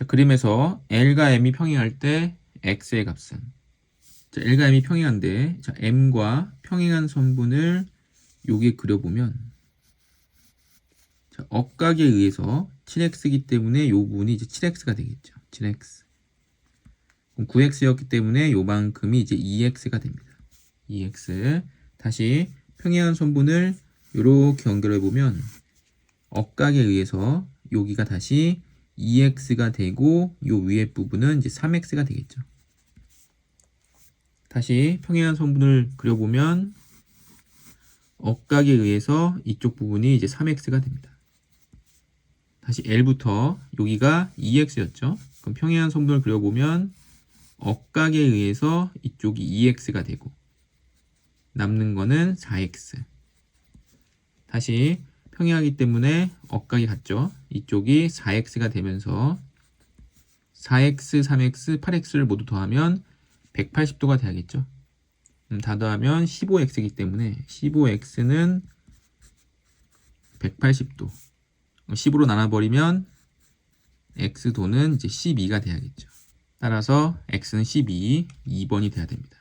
자, 그림에서 L과 M이 평행할 때 X의 값은 자, L과 M이 평행한데 자, M과 평행한 선분을 여기에 그려보면 자, 억각에 의해서 7x이기 때문에 요 부분이 이제 7x가 되겠죠. 7x. 그럼 9x였기 때문에 요만큼이 이제 2x가 됩니다. 2x. 다시 평행한 선분을 이렇게 연결해 보면 억각에 의해서 여기가 다시 2x가 되고 요 위에 부분은 이제 3x가 되겠죠. 다시 평행한 선분을 그려보면 억각에 의해서 이쪽 부분이 이제 3x가 됩니다. 다시 L부터 여기가 2x였죠. 그럼 평행한 선분을 그려보면 억각에 의해서 이쪽이 2x가 되고 남는 거는 4x. 다시 평행하기 때문에 억각이 같죠. 이쪽이 4x가 되면서 4x, 3x, 8x를 모두 더하면 180도가 돼야겠죠. 음, 다 더하면 15x이기 때문에 15x는 180도. 10으로 나눠버리면 x도는 이제 12가 돼야겠죠. 따라서 x는 12, 2번이 돼야 됩니다.